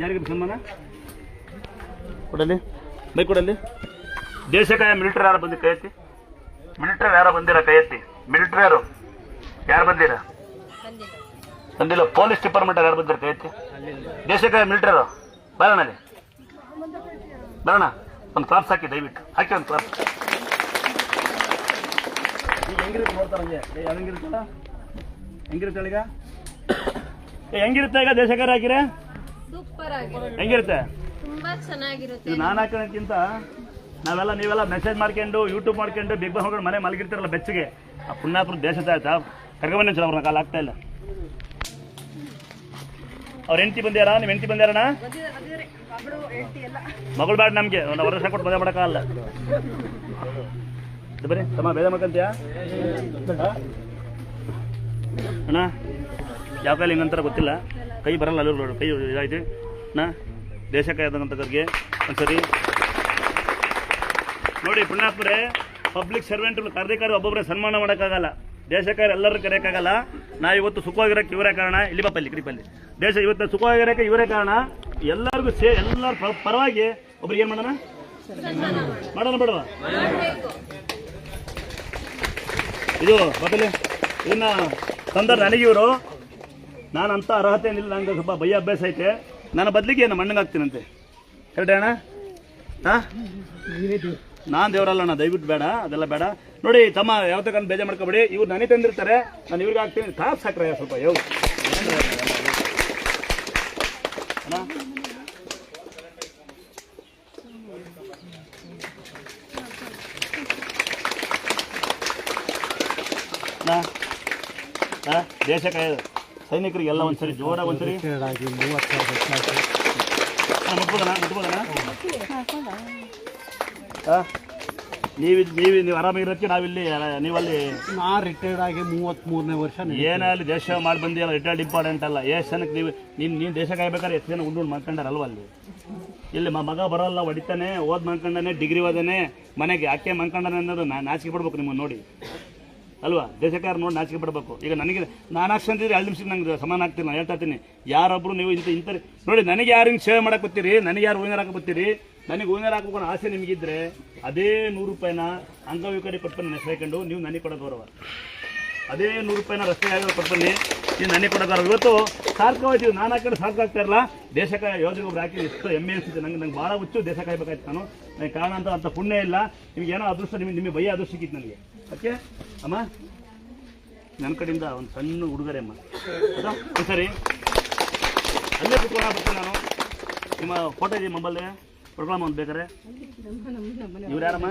ಯಾರಿಗೆ ಸನ್ಮಾನ? ಕೊಡಲಿ. ಬೈ ಕೊಡಲಿ. ದೇಶಕಾಯ ಮಿಲಿಟರಿ ಯಾರು ಬಂದಿ ಕೈ ಎತ್ತಿ ಮಿಲಿಟರಿ ಯಾರು ಬಂದಿರ ಕೈ ಎತ್ತಿ ಮಿಲಿಟರಿ ಯಾರು? ಯಾರು ಬಂದಿರ? ಬಂದಿಲ್ಲ. ಪೊಲೀಸ್ ಡಿಪಾರ್ಟ್ಮೆಂಟ್ ಯಾರು ಬಂದಿರ ಕೈ ಎತ್ತಿ ದೇಶಕಾಯ ಮಿಲಿಟರಿ ಯಾರು? ಬರೋಣ ಅಲ್ಲಿ. ಬರೋಣ. ಒಂದು ಕ್ಲಾಪ್ಸ್ ಹಾಕಿ ದಯವಿಟ್ಟು. ಹಾಕಿ ಒಂದು ಕ್ಲಾಪ್ಸ್ ಈಗ ಹೆಂಗಿರುತ್ತೆ ನೋಡ್ತಾರೆ ಹೆಂಗಿರುತ್ತಲ್ಲ? ಹೆಂಗಿರುತ್ತೆ ಈಗ? ಏ, ಹೆಂಗಿರುತ್ತೆ ಈಗ ದೇಶಕಾರ ಹಾಕಿರೆ ಸೂಪರ್ ಆಗಿ ಹೆಂಗಿರುತ್ತೆ? ತುಂಬಾ ಚೆನ್ನಾಗಿರುತ್ತೆ. ಇದು ನಾನು ಹಾಕೋಣಕ್ಕಿಂತ ನಾವೆಲ್ಲ ನೀವೆಲ್ಲ ಮೆಸೇಜ್ ಮಾಡ್ಕೊಂಡು ಯೂಟ್ಯೂಬ್ ಮಾಡ್ಕೊಂಡು ಬಿಗ್ ಬಾಸ್ ಮಾಡ್ಕೊಂಡು ಮನೆ ಮಲಗಿರ್ತೀರಲ್ಲ ಬೆಚ್ಚಗೆ. ಆ ಪುಣ್ಯಾಪುರ ದೇಶದ ಆಯ್ತಾ ಕರ್ಕೊಂಬಂದಿ ಚಲೋ ಅವ್ರನ್ನ ಕಾಲ ಆಗ್ತಾ ಇಲ್ಲ. ಅವ್ರ ಹೆಂಡತಿ ಬಂದ್ಯಾರ? ನಿಮ್ಮ ಹೆಂಡತಿ ಬಂದ್ಯಾರಣ ಮಗಳು ಬೇಡ ನಮಗೆ ಒಂದು ವರ್ಷ ಕೊಟ್ಟು ಮದುವೆ ಮಾಡೋಕ್ಕಾಗಲ್ಲ ಇದು ಬರೀ ತಮ್ಮ ಬೇದ ಮಾಡ್ಕಂತೀಯ? ಅಣ್ಣ ಯಾವ ಕಾಲ ಹಿಂಗಂತಾರ ಗೊತ್ತಿಲ್ಲ. ಕೈ ಬರಲ್ಲ ಅಲ್ಲಿ ಕೈ ಇದಾಯ್ತು. ನಾ, ದೇಶಕ್ಕೆ ಆದಂಥವ್ರಿಗೆ ಒಂದ್ಸರಿ. ನೋಡಿ, ಪುಣ್ಯಾತ್ಮರೇ ಪಬ್ಲಿಕ್ ಸರ್ವೆಂಟ್ ಕಾರ್ಯಕಾರಿ ಒಬ್ಬೊಬ್ಬರೇ ಸನ್ಮಾನ ಮಾಡೋಕ್ಕಾಗಲ್ಲ. ದೇಶಕ್ಕಾಗಿ ಎಲ್ಲರೂ ಕರೆಯೋಕ್ಕಾಗಲ್ಲ. ನಾ ಇವತ್ತು ಸುಖವಾಗಿರೋಕ್ಕೆ ಇವರೇ ಕಾರಣ. ಇಲ್ಲಿ ಬಪ್ಪಲ್ಲಿ ಇಲ್ಲಿ ಕಡಿಪಲ್ಲಿ ದೇಶ ಇವತ್ತು ಸುಖವಾಗಿರೋಕ್ಕೆ ಇವರೇ ಕಾರಣ. ಎಲ್ಲರಿಗೂ ಸೇ, ಎಲ್ಲರ ಪರವಾಗಿ ಒಬ್ರಿಗೆ ಏನು ಮಾಡೋಣ? ಮಾಡೋಣ ಬೇಡವಾ? ಇದು ಮೊದಲೇ ಇದನ್ನ ತಂದ ನನಗಿವರು. ನಾನು ಅಂತ ಅರ್ಹತೆ ಏನಿಲ್ಲ ನನಗೆ ಸ್ವಲ್ಪ ಭಯ ಅಭ್ಯಾಸ ಐತೆ. ನನ್ನ ಬದಲಿಗೆ ಏನು ಮಣ್ಣಂಗೆ ಹಾಕ್ತೀನಂತೆ. ಕರೆಕ್ಟ್ ಅಣ್ಣ? ಹಾಂ? ನಾನು ದೇವರಲ್ಲ ಅಣ್ಣ, ದಯವಿಟ್ಟು ಬೇಡ, ಅದೆಲ್ಲ ಬೇಡ. ನೋಡಿ, ತಮ್ಮ ಯಾವತ್ತಕ್ಕಂತ ಬೇಜಾರು ಮಾಡ್ಕೊಬೇಡಿ. ಇವ್ರು ನನಗೆ ತಂದಿರ್ತಾರೆ, ನಾನು ಇವ್ರಿಗೆ ಹಾಕ್ತೀನಿ. ಕಾಸು ಹಾಕ್ರೆ ಸ್ವಲ್ಪ ಯಾವ ಹಾ ದೇಶಕ್ಕೆ ಸೈನಿಕರಿಗೆಲ್ಲ ಒಂದ್ಸರಿ ಜೋರ ಒಂದ್ಸರಿ. ಆಗಿ ಮೂವತ್ತು ವರ್ಷ ಆಯ್ತು. ಹಾ, ಮುಟ್ಬೋದಣ್ಣ? ಮುಟ್ಬೋದಣ್ಣ? ಹಾ ನೀವು ನೀವು ನೀವು ಆರಾಮಾಗಿರೋಕ್ಕೆ ನಾವಿಲ್ಲಿ ನೀವಲ್ಲಿ ನಾ ರಿಟೈರ್ಡ್ ಆಗಿ ಮೂವತ್ತ್ ಮೂರನೇ ವರ್ಷ. ಏನೇ ಅಲ್ಲಿ ದೇಶ ಮಾಡಿ ಬಂದಿಲ್ಲ ರಿಟೈರ್ಡ್ ಇಂಪಾರ್ಟೆಂಟ್ ಅಲ್ಲ. ಎಷ್ಟು ಜನಕ್ಕೆ ನೀವು ನೀನು ನೀನು ದೇಶ ಕಾಯ್ಬೇಕಾದ್ರೆ ಎಷ್ಟು ಜನ ಉಂಡು ಮಾಡ್ಕೊಂಡಾರಲ್ವ ಅಲ್ಲಿ? ಇಲ್ಲಿ ಮ- ಮಗ ಬರೋಲ್ಲ ಹೊಡಿತಾನೆ ಓದ್ ಮಾಡ್ಕೊಂಡಾನೆ ಡಿಗ್ರಿ ಓದಾನೆ ಮನೆಗೆ ಯಾಕೆ ಮಾಡ್ಕೊಂಡಾನೆ ಅನ್ನೋದು ನಾ ನಾಚಿಕೆ ಬಿಡ್ಬೇಕು ನಿಮ್ಮನ್ನು ನೋಡಿ. ಅಲ್ವಾ? ದೇಶಕಾರ ನೋಡಿ ನಾಚಿಕೆ ಪಡಬೇಕು. ಈಗ ನನಗೆ ನಾನು ಹಾಕ್ಸಂತಿದ್ರೆ ಎರಡು ನಿಮಿಷಕ್ಕೆ ನಂಗೆ ಸಮಾನ ಆಗ್ತೀನಿ ನಾನು ಹೇಳ್ತಾ ಇರ್ತೀನಿ ಯಾರೊಬ್ರು ನೀವು ಇಂಥ ಇಂಥ ನೋಡಿ, ನನಗೆ ಯಾರು ಹಿಂಗೆ ಸೇವೆ ಮಾಡಕ್ಕೆ ಬರ್ತೀರಿ? ನನಗೆ ಯಾರು ಹಾಕಕ್ಕೆ ಬರ್ತೀರಿ? ನನಗೆ ಹಾಕಬೇಕು ಅನ್ನೋ ಆಸೆ ನಿಮಗಿದ್ರೆ ಅದೇ ನೂರು ರೂಪಾಯಿನ ಅಂಗವಿಕಾರಿ ಕೊಟ್ಟು ನನ್ನ ಹೆಸರು ನೀವು ನನಗೆ ಕೊಡೋ ಗೌರವ. ಅದೇ ನೂರು ರೂಪಾಯಿನ ರಸ್ತೆ ಆಗಿರೋ ಕೊಟ್ಬನ್ನಿ ನೀವು ನನಗೆ ಗೌರವ. ಇವತ್ತು ಸಾರ್ಥಕವಾಯ್ತು. ನಾನು ಹಾಕೊಂಡು ಸಾರ್ಥಕ ಆಗ್ತಾ ಇರಲ್ಲ. ದೇಶಕ್ಕೆ ಯೋಜನೆ ಒಬ್ರು ಹಾಕಿ ಎಷ್ಟು ಹೆಮ್ಮೆ ಅನಿಸುತ್ತೆ. ನಂಗೆ ನಂಗೆ ಭಾಳ ಹುಚ್ಚು ದೇಶ ಕಾಯ್ಬೇಕಾಯ್ತು ನಾನು. ನನಗೆ ಕಾರಣ ಅಂತ ಅಂತ ಪುಣ್ಯ ಇಲ್ಲ. ನಿಮ್ಗೆ ಏನೋ ಅದೃಷ್ಟ, ನಿಮಗೆ ನಿಮಗೆ ಭಯ ಅದೃಷ್ಟ ಸಿಕ್ಕಿತ್ತು ನನಗೆ. ಓಕೆ ಅಮ್ಮ ನನ್ನ ಕಡೆಯಿಂದ ಒಂದು ಸಣ್ಣ ಹುಡುಗರೆ ಅಮ್ಮ. ಹೌದಾ? ಸರಿ. ಅಲ್ಲೇ ಕುತ್ಕೊಂಡು ಬರ್ತೀನಿ ನಾನು. ನಿಮ್ಮ ಫೋಟೋ ಇದೆ ಮೊಬೈಲ್ ಪ್ರೋಗ್ರಾಮ್ ಒಂದು ಬೇಕಾರೆ ಇವ್ರು ಯಾರಮ್ಮ?